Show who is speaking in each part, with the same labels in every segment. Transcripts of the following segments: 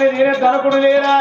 Speaker 1: నేనే తనకుడు లేరా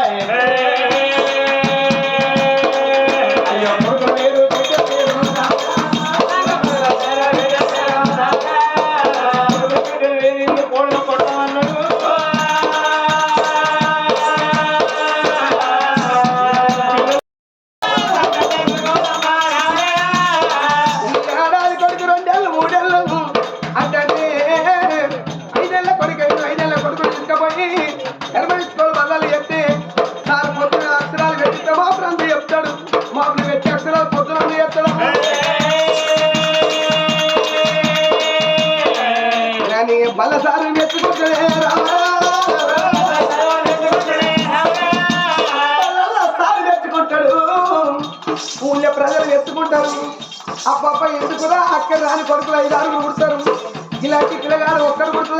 Speaker 2: వచ్చి గిలగాలు ఒక్కడు గుర్తు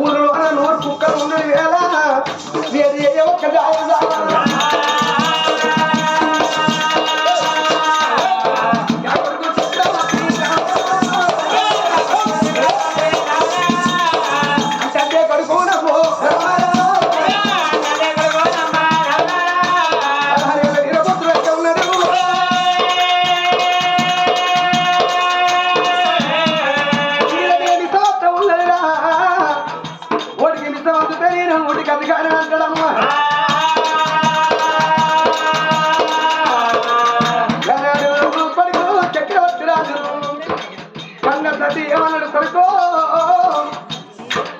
Speaker 2: ఊరు నూరు కుక్కలు ఉన్నది వేళ. మీరు ఏ ఒక్క జాయి కట్టి ఏమన్నాడు కొడుకో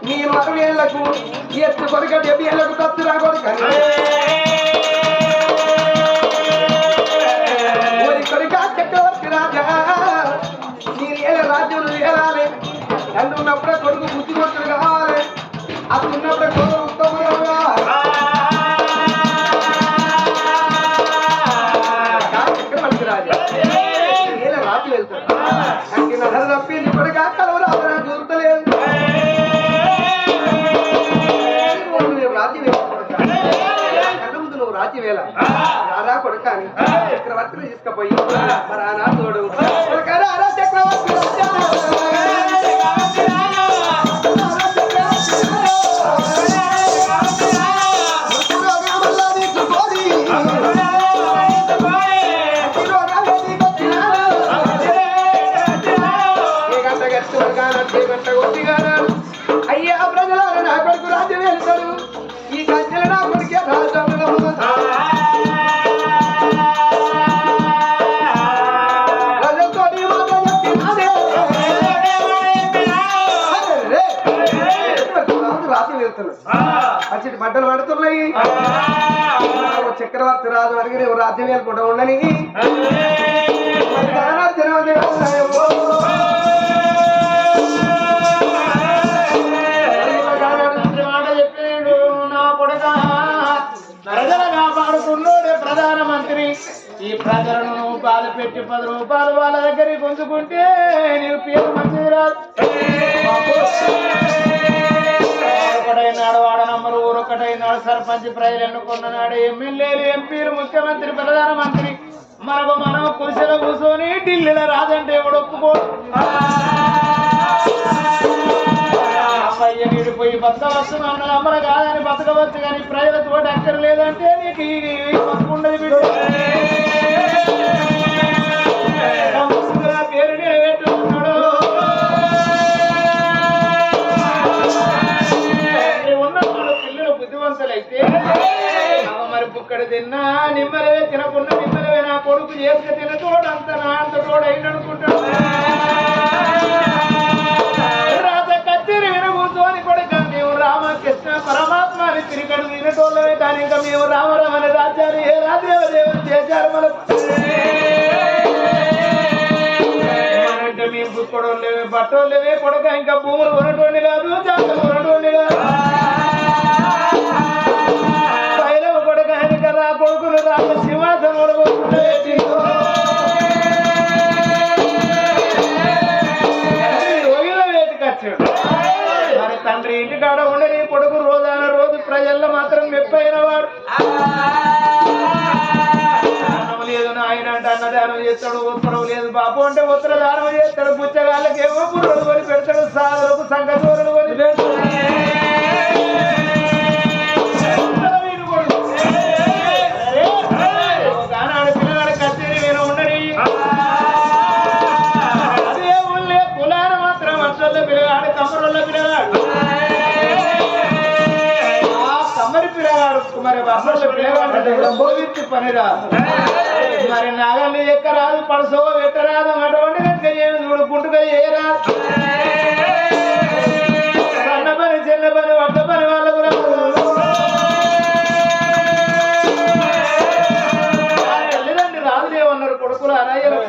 Speaker 2: నీ మగవేళ్ళకు ఎత్తు కొడుక డెబ్బేళ్ళకు తత్తురా కొడుక రాత్రి తీసుకుపోయి మరి ఆ నాతోడు రాజ్యం ఏర్పడ ఉండని.
Speaker 1: ఈ ప్రజలను పాలు పెట్టి పది రూపాయలు వాళ్ళ దగ్గరికి పొందుకుంటే నీకు సర్పంచ్ ప్రజలు ఎన్నుకున్నాడు ఎమ్మెల్యేలు ఎంపీలు ముఖ్యమంత్రి ప్రధానమంత్రి మనకు మనం కుర్చీలో కూర్చొని ఢిల్లీలో రాదంటే ఎవడు ఒప్పుకో అయ్య వీడు పోయి బతకవచ్చు అన్నది అమ్మర కాదని బతకవచ్చు కానీ ప్రజలతో అక్కర్లేదంటే నీకు ఈ బతుకుండదు తిన్నా నిమ్మలవే తినకుండా నిమ్మలవే నా కొడుకు చేసుక తిన తోడంత నా అంత తోడు అయిందనుకుంటాడు రాత కచ్చేరి విన కొడుక మేము రామకృష్ణ పరమాత్మ అని తిరిగడు వినటోళ్ళమే కానీ ఇంకా మేము రామరమని రాజ్యాన్ని ఏ రాదేవ దేవుడు చేశారు మన మేము బుక్కడోళ్ళేవే బట్టోళ్ళవే కొడక ఇంకా చేస్తాడు ఉత్తరం లేదు బాపు అంటే ఉత్తర దానం చేస్తాడు పుచ్చగాళ్ళకి ఏమో పుర్రలు కొని పెడతాడు సాధులకు సంఘటనలు కొని పెడతాడు మరి వర్షంలో పిల్లగాడు భోగిచ్చి పనిరా మరి నాగల్ని ఎక్కరాదు పడసో పెట్టరాదు అటువంటి కనుక ఏమి చూడు గుంటుగా చేయరాదు సన్న పని చిన్న పని వడ్డ పని వాళ్ళకు రాదు. తల్లిదండ్రి ఉన్నారు కొడుకులు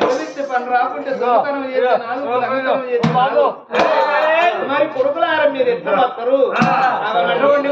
Speaker 1: పోలిస్తే పని రాకుంటే దొంగతనం నాలుగు. మరి కొడుకులారా మీరు ఎట్లా వస్తారు అటువంటి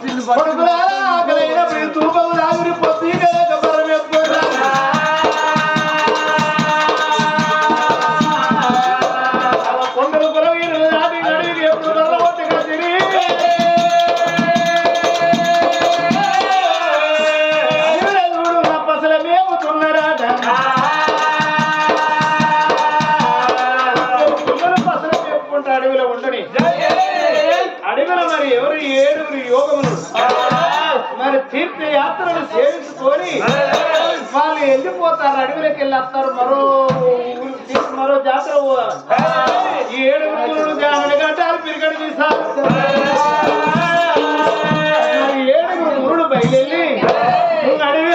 Speaker 1: Başlayalım. వెళ్ళిపోతారు వెళ్ళి వస్తారు మరో మరో జాతర పోవాలి. ఈ ఏడుగురు గ్రామీణ గంటాలు పిరిగడి తీసారు ఏడుగురు మురుడు బయలుదేరి నువ్వు అడివి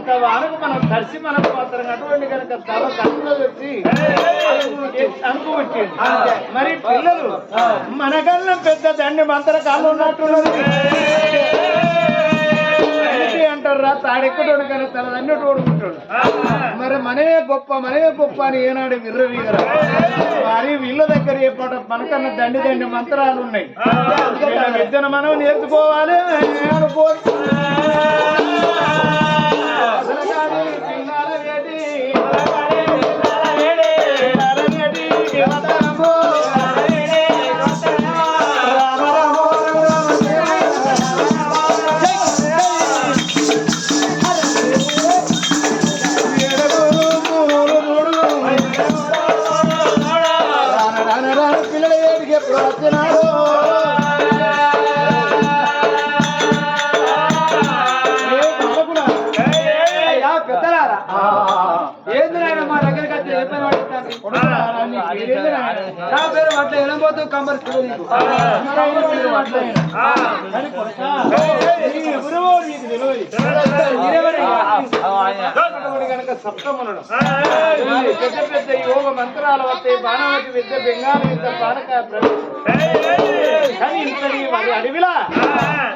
Speaker 1: ఇంకా వానకు మనం తడిసి మనం మాత్రం అటువంటి కనుక తల కట్టులో వచ్చి అనుకోవచ్చింది మరి పిల్లలు మనకన్నా పెద్ద దండి మంతర కాళ్ళు ఉన్నట్టున్నది ఏంటి అంటారా తాడెక్కడోడు కానీ తన అన్నట్టు ఓడుకుంటాడు మరి మనమే గొప్ప మనమే గొప్ప అని ఏనాడు విర్రవీగరా. మరి వీళ్ళ దగ్గర ఏ పాట మనకన్నా దండి దండి మంత్రాలు ఉన్నాయి విద్యను మనం నేర్చుకోవాలి అనుకో
Speaker 3: ఏంది నాయన మా దగ్గరికి వచ్చి ఏ పని పట్టిస్తాను నా పేరు అట్లా ఎనబోతు కంబర్ నీకు.
Speaker 1: కనుక సప్తములను పెద్ద పెద్ద యోగ మంత్రాలు వస్తాయి బాణవతి విద్య బెంగాలు విద్య పానక కానీ ఇంతటి వారి అడవిలా.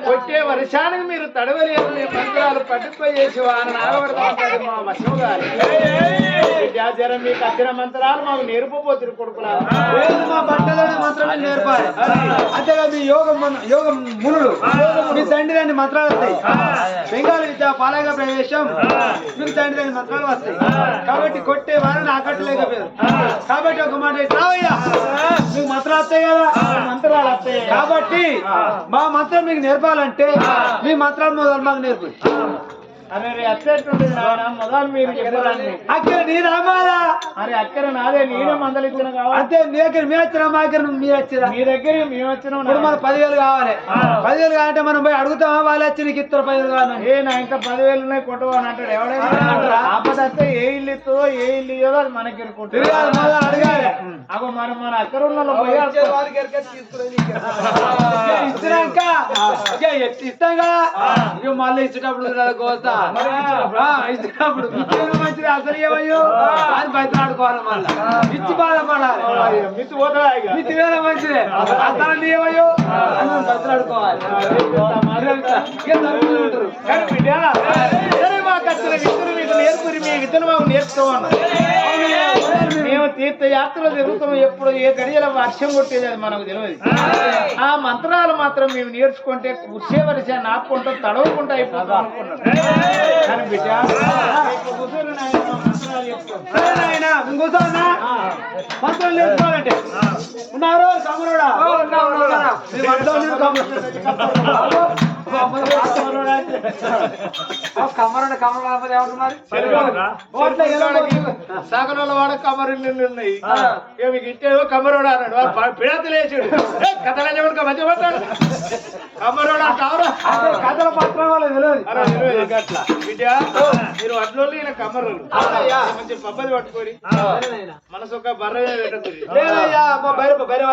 Speaker 1: వచ్చే వర్షానికి మీరు తడవలేదు ఈ మంత్రాలు పట్టుకుపోయి చేసి వారి నాగవరదాలు మా వశము గారు విద్యాచారం మీకు వచ్చిన మంత్రాలు మాకు నేర్పబోతురు కొడుకులా.
Speaker 3: మా బట్టలోని మంత్రాలు నేర్పాలి. అంతేగా మీ యోగం యోగం మునులు. మీ తండ్రి దాన్ని మంత్రాలు వస్తాయి. బెంగాల్ విద్య పాలక ప్రవేశం మీకు తండ్రి దాని మంత్రాలు వస్తాయి. కాబట్టి కొట్టే వారిని ఆకట్టలేకపోయారు. కాబట్టి ఒక మాట? రావయ్యా మీకు మంత్రాలు వస్తాయి కదా?
Speaker 1: మంత్రాలు వస్తాయి.
Speaker 3: కాబట్టి మా మంత్రం మీకు నేర్పాలంటే మీ మంత్రాలు మొదలు మాకు నేర్పు
Speaker 1: అరే అచ్చేట్టుండేది నాయన మొదలు మీరు చెప్పాలండి
Speaker 3: అక్కడ నీ రామాలా
Speaker 1: అరే అక్కడ నాదే నేనే మందలు ఇచ్చిన కావాలి?
Speaker 3: అంతే మీ దగ్గర మీ వచ్చినా మా దగ్గర మీరు వచ్చిరా?
Speaker 1: మీ దగ్గర మేము వచ్చినాం
Speaker 3: ఇప్పుడు పదివేలు కావాలి. పదివేలు కావాలంటే మనం పోయి అడుగుతామా? వాళ్ళు వచ్చి నీకు ఇద్దరు పదివేలు కావాలని.
Speaker 1: ఏ నా ఇంకా పదివేలు ఉన్నాయి కొట్టవని అంటాడు. ఎవడైనా
Speaker 3: అంటారా?
Speaker 1: ఆపద వస్తే ఏ ఇల్లు ఇస్తుందో ఏ ఇల్లు ఇయ్యదో అది మనకి
Speaker 3: తిరగాలి మళ్ళా అడగాలి.
Speaker 1: అగో మరి మన అక్కడ ఉన్న పోయి.
Speaker 3: ఇచ్చినాక కదా? ఇక మళ్ళీ ఇచ్చేటప్పుడు కోస్తా ఇచ్చినప్పుడు మంచిది? అసలు ఏమయ్యో? అని బయట ఆడుకోవాలి మళ్ళీ. ఇచ్చి బాధపడాలి
Speaker 1: మిత్తి పోతావా ఇక?
Speaker 3: మిత్తి వేల మంచిదే. అసలు ఏమయ్యో? అని బయట ఆడుకోవాలి.
Speaker 1: కానీ బిడ్డ. మాకు వచ్చిన విద్యను మీకు నేర్పురి మీ విద్యను మాకు నేర్పుతామన్నా మేము తీర్థయాత్రలు తిరుగుతాం ఎప్పుడు ఏ గడియల వర్షం కొట్టేది అది మనకు తెలియదు ఆ మంత్రాలు మాత్రం మేము నేర్చుకుంటే వచ్చే వర్షాన్ని ఆపుకుంటాం తడవకుండా అయిపోతాం అనుకున్నాం. కానీ బిడ్డ మంత్రాలు
Speaker 4: నేర్చుకోవాలంటే. ఉన్నారు కమరుడా? కమ్మరుడు
Speaker 1: కమ్మరు వాడ కమ్మరుళ్ళు ఉన్నాయి మీకు ఇంటేవో కమ్మరోడు అన్నాడు పిడతలు వేసాడు కథలు చెప్పడానికి మంచిగా పడతాడు కమ్మరోడు
Speaker 4: కావరా కథలు పట్టడం వాళ్ళు తెలియదు
Speaker 1: మీరు అడ్లోళ్ళు ఈయన కమ్మరోళ్ళు మంచి పబ్బది పట్టుకొని మనసు ఒక బర్ర పెట్టదు
Speaker 4: భైరవ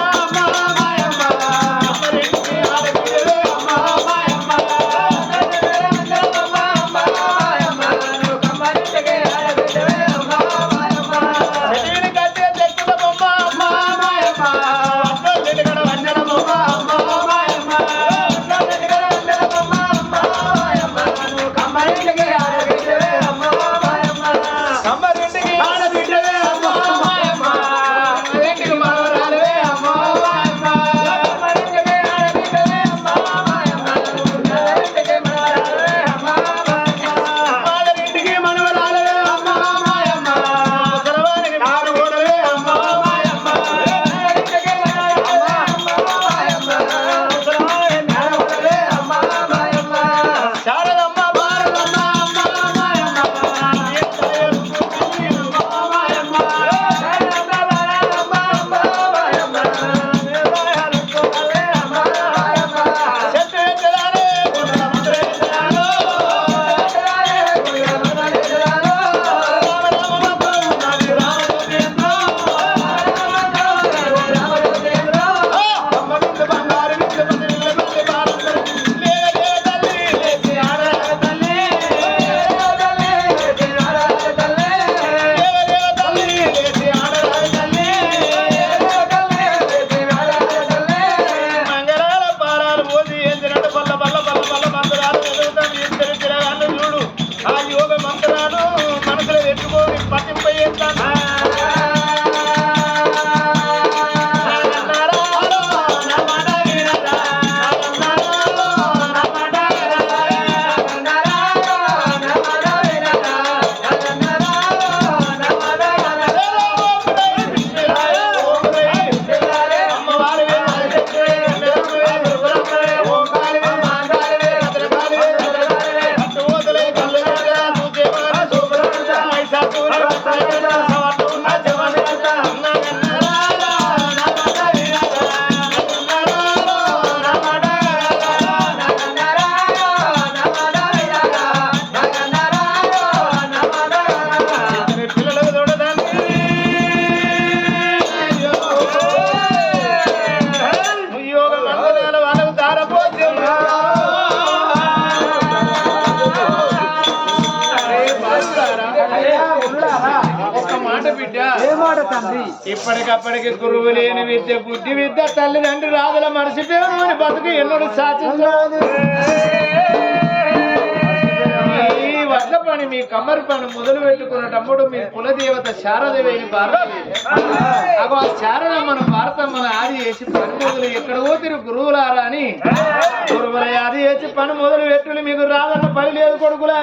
Speaker 1: ఎప్పటికప్పటికి గురువు లేని విద్య బుద్ధి విద్య తల్లిదండ్రి రాదుల మనిషిపోయాను అని బతుకు ఎన్నడు సాధించలేదు ఈ వడ్ల పని మీ కమ్మరి పని మొదలు పెట్టుకున్నటప్పుడు మీ కులదేవత శారదవేని భారత అగో ఆ శారద మన భారతం మన ఆది చేసి పని మొదలు ఎక్కడ పోతిరు గురువులారా అని గురువుల ఆది చేసి పని మొదలు పెట్టులు మీకు రాదన్న పని లేదు కొడుకులా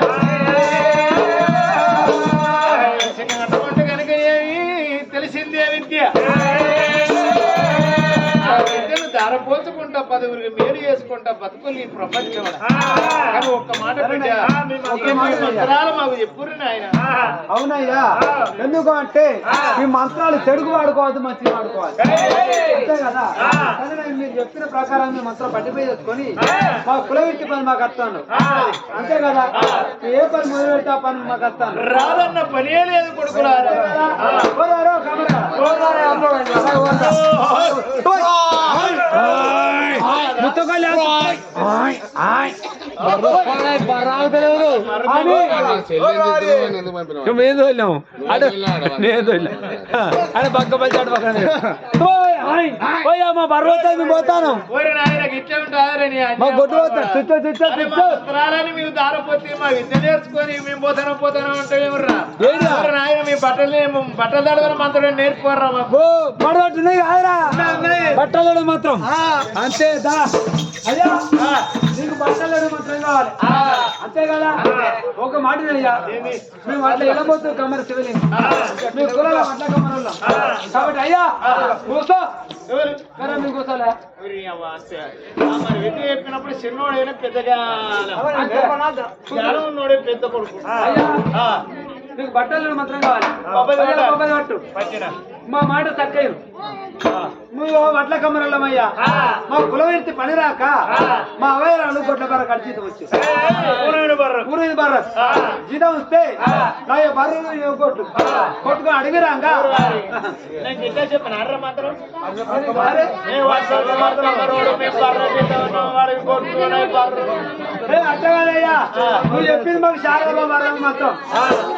Speaker 1: కనుక ఏమి ¡Cali sin día, sin. దారపోచుకుంటా పదుగురికి మేలు చేసుకుంటా బతుకులు ఈ ప్రపంచం కానీ ఒక్క మాట మంత్రాలు మాకు చెప్పురు నాయన.
Speaker 4: అవునయ్యా. ఎందుకు అంటే ఈ మంత్రాలు చెడుకు వాడుకోవద్దు మంచిగా వాడుకోవాలి. అంతే కదా? మీరు చెప్పిన ప్రకారం మీ మంత్రం పట్టిపోయి తెచ్చుకొని మా కులవిట్టి పని మాకు వస్తాను అంతే కదా? ఏ పని మొదలు పెడితే ఆ పని మాకు వస్తాను
Speaker 1: రాదన్న పనే లేదు
Speaker 4: కమరా.
Speaker 3: మేము తోలినాం అటు నేను తోలినా అని పక్క పచ్చి అటు పక్కన అమ్మ మేము పోతాను మా గొడ్డు పోతా చుట్టూ చుట్టూ
Speaker 1: మా
Speaker 3: చుట్టూ
Speaker 1: దారపోతే మా విద్య నేర్చుకొని మేము పోతాను పోతాను అంటే ఎవర్రా నాయన మీ బట్టలు బట్టలు తడవని మంత్రం నేర్చుకోర్రా మాకు
Speaker 3: ఓ మడవట్టున్నాయి కాదురా. బట్టలు మాత్రం. అంతే దా. అయ్యా నీకు బట్టలు మాత్రం కావాలి. అంతే కదా? ఒక మాట అయ్యా మేము అట్లా వెళ్ళబోతు కమర శివలి మీ కులాల అట్లా కమర కాబట్టి అయ్యా కూర్చో. మీకు కూర్చోలే.
Speaker 1: చెప్పినప్పుడు చిన్నోడైనా పెద్దగా ఉన్నోడే పెద్ద కొడుకు.
Speaker 3: నీకు బట్టలు మాత్రం కావాలి. మా మాట చక్కయ్య నువ్వు వడ్ల కమ్మరల్లమయ్యా. మా కులవెత్తి పని రాక మా అవయరాలు గొడ్ల బర్ర కడిచీతం వచ్చి
Speaker 1: ఊరేడు బర్రె.
Speaker 3: జీతం వస్తే నా బర్రెలు కొట్టు కొట్టుకొని అడిగిరాంగా
Speaker 1: నేను గిట్లా చెప్పిన అర్ర మాత్రం.
Speaker 3: అరే,
Speaker 1: నేను వాట్సాప్ మాత్రం మరోడు మేము బర్రె తింటాము, వాడికి కొట్టుకునే బర్రె.
Speaker 3: ఏ అట్ట కాదయ్యా నువ్వు చెప్పింది మాకు శారద బర్ర మొత్తం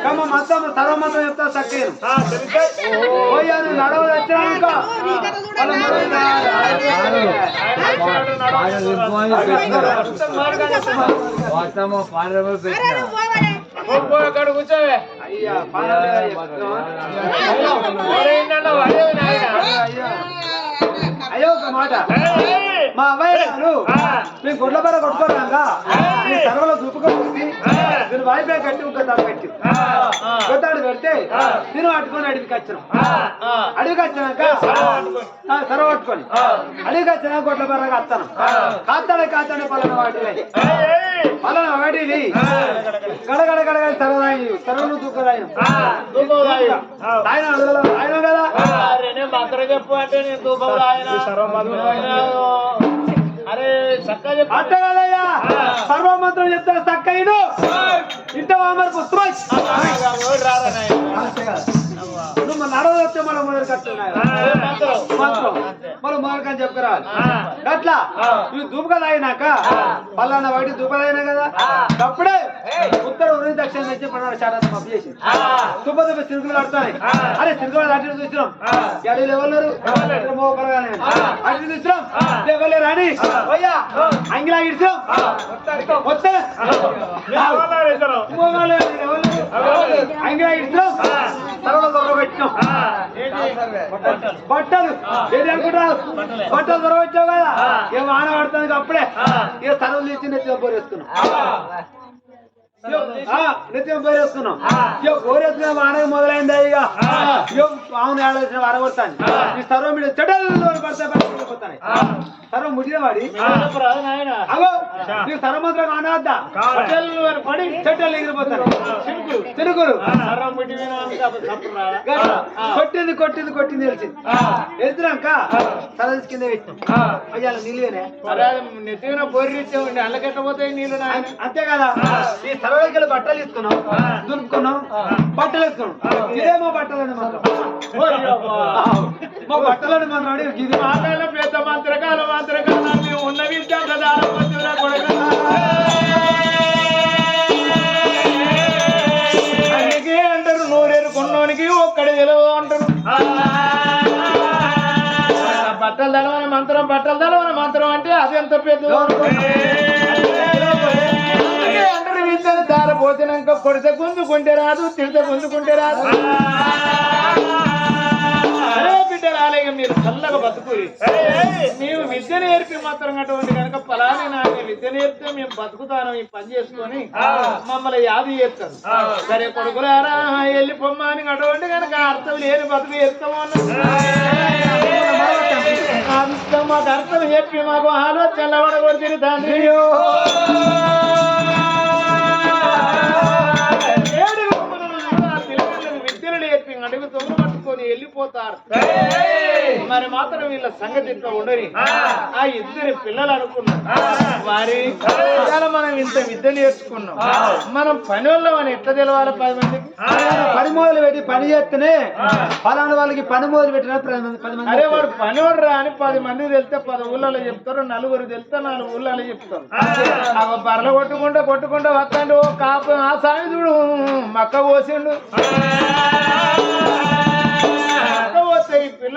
Speaker 3: కమ్మ మొత్తం సర్వ మొత్తం చెప్తా
Speaker 1: తెలిసే?
Speaker 3: పోయా నువ్వు నడవలు వచ్చినాక వాళ్ళ మొదలు
Speaker 1: ఆయన వచ్చినట్టు నడవదు. మొత్తం మారుగా చెప్తున్నా. పో, పో, అక్కడ కూర్చోవే
Speaker 3: అయ్యా అయ్యో ఒక మాట! మా అబ్బాయిలు
Speaker 1: ఆ.
Speaker 3: మేము గుడ్ల బర కొట్టుకోరాగా నీ సర్వలో దుప్పుకొని
Speaker 1: ఆ.
Speaker 3: నేను వాయిపే కట్టి ఒక తాడు పెట్టి. కొట్టాడు పెడితే నేను పట్టుకొని అడవికి వచ్చినాం. అడవికి వచ్చినాక
Speaker 1: సర్వ పట్టుకొని.
Speaker 3: అడవికి వచ్చినాక గుడ్ల బర్రగా వస్తాను. కాస్తాడే కాస్తాడే పలానా వాటిలే! పలానా వాటిని గడగడ గడగడ సరదాయి సర్వను దూకదాయి. ఆయన ఆయన కదా?
Speaker 1: చెప్పు అంటే నేను తాగిన. ఆయన,
Speaker 3: కదయ్యా సర్వమంత్రం చెప్తాను చక్కయ్యను ఇంత మరి పుస్తకం నువ్వు నడవచ్చే మన మొదలు కట్టున్నాయి. మనం మొదలుకని చెప్పరా
Speaker 1: ఆ.
Speaker 3: అట్లా ఇవి దూపకలు అయినాక పలానా దూపలు అయినా కదా? అప్పుడే ఉత్తర ఉదయం దక్షిణ తెచ్చి పడాలి శారద పంపు చేసి. దుబ్బ దుబ్బ సిరుకులు కడతాయి అరే సిరుకులు అటు చూసినాం ఎడలు ఎవరు అటు చూసినాం ఎవరు రాని పోయా అంగిలా ఇడిచాం వస్తే? అంగిలా ఇడిచాం సరళ దొర
Speaker 1: ఏంటి?
Speaker 3: బట్టలు. ఏది అనుకుంటావు బట్టలు. దొరకొచ్చావు కదా? ఇక వాన పడుతుంది అప్పుడే? ఇక సరళ తెచ్చి నెత్తిన పోరేసుకున్నాం. నెత్తిన పోరేసుకున్నాం. ఇక పోరేసుకున్న వాన మొదలైందా ఇక. ఇక ఆవును ఏడాల్సిన వాన కొడతాను ఈ సర్వం మీద చెడలు పడతాయి సర్వం ముడిన వాడి.
Speaker 1: చెప్పరా నాయన?
Speaker 3: అగో నీకు సర్వమంత్రం
Speaker 1: అని పడి
Speaker 3: చెడ్డలు ఎగిరిపోతారు.
Speaker 1: చినుకులు. పుట్టి.
Speaker 3: కొట్టింది కొట్టింది కొట్టింది తెలిసింది. వెళ్తున్నాక సరస్సు కింద పెట్టినాం. అయ్యాల నిలువేనే?
Speaker 1: నెత్తిన బొర్రిచ్చే అల్లకెట్టబోతాయి నీళ్ళు నాయన.
Speaker 3: అంతే కదా. ఈ సరళకి బట్టలు ఇస్తున్నాం దులుపుకున్నాం బట్టలు ఇస్తున్నాం ఇదే మా బట్టలని మాత్రం. మా బట్టలని మాత్రం అడిగి ఇది.
Speaker 1: మాటల పెద్ద మంత్రకాల మంత్రకాల మేము ఉన్న కొడుకు. అందుకే అంటారు విలువ అంటారు. బట్టలు తలవని మంత్రం బట్టలు తలవని మంత్రం అంటే అది ఎంత పెద్ద అందుకే అంటారు విద్యను దార పోతినాక కొడితే గుంజుకుంటే రాదు తిడితే గుంజుకుంటే రాదు. బిడ్డలాలే ఇక మీరు చల్లగా బతుకురి మేము విద్య నేర్పి మాత్రం అటువంటి కనుక ఫలాని నాకు విద్య నేర్పితే మేము బతుకుతాను ఈ పని చేసుకొని మమ్మల్ని యాది చేస్తాం సరే కొడుకులారా వెళ్ళి పొమ్మని అటువంటి కనుక అర్థం లేని బతుకు చేస్తాము అంత మాకు అర్థం చెప్పి మాకు ఆలోచన పడగొడుతుంది తండ్రి తీసుకొని వెళ్ళిపోతారు. మరి మాత్రం వీళ్ళ సంగతి ఇట్లా ఉండని. ఆ. ఇద్దరి పిల్లలు అనుకున్నారు మరి ఇవాళ మనం ఇంత విద్య నేర్చుకున్నాం. మనం పని వాళ్ళం అని ఎట్లా తెలవాలి పది మందికి?
Speaker 3: పని మొదలు పెట్టి పని చేస్తేనే ఫలానా వాళ్ళకి పని మొదలు పెట్టిన పది మంది
Speaker 1: అరే వాడు పని వాడు రా అని పది మంది తెలితే పది ఊళ్ళలో చెప్తారు నలుగురు తెలితే నాలుగు ఊళ్ళలో చెప్తారు. అవ బర్రెలు కొట్టుకుంటా కొట్టుకుంటా వస్తాండి ఓ కాపు ఆ సామి చూడు మక్క పోసిండు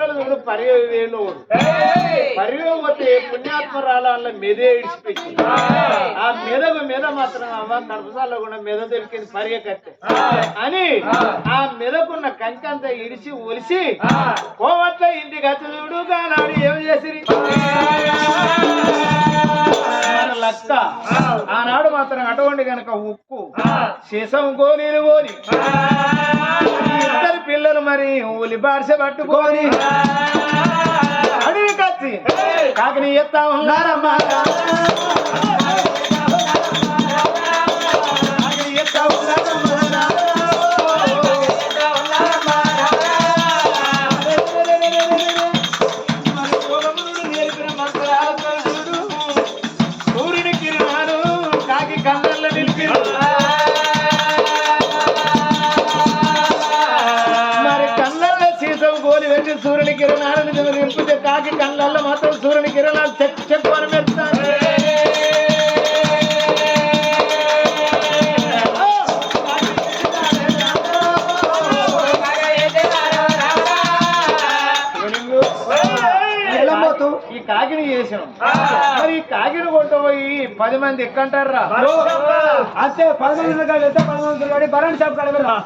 Speaker 1: పిల్లలు చూడు వేలు పరిగ పోతే పుణ్యాత్మరాల వాళ్ళ మెదే ఇడిచిపెట్టి ఆ. మెదకు మెద మాత్రం అవ్వ కడపసాల్లో కూడా మెద దొరికింది పరిగ కట్టే. అని ఆ. మెదకున్న కంకంతా ఇడిచి ఒలిసి పోవట్ల ఇంటికి వచ్చి చూడు కానాడు ఏం చేసిరి? లక్క ఆనాడు మాత్రం అటువంటి గనక ఉక్కు శిశం గోలీలు గోని ఇద్దరు పిల్లలు మరి ఉలి బార్స పట్టుకొని అడవి కచ్చి కాకిని ఎత్తా ఉన్నారమ్మా మంది ఎక్కంటారా
Speaker 3: అంతే పది మంది వెళ్తే పది మంది బరణ్ షాప్ కడగరా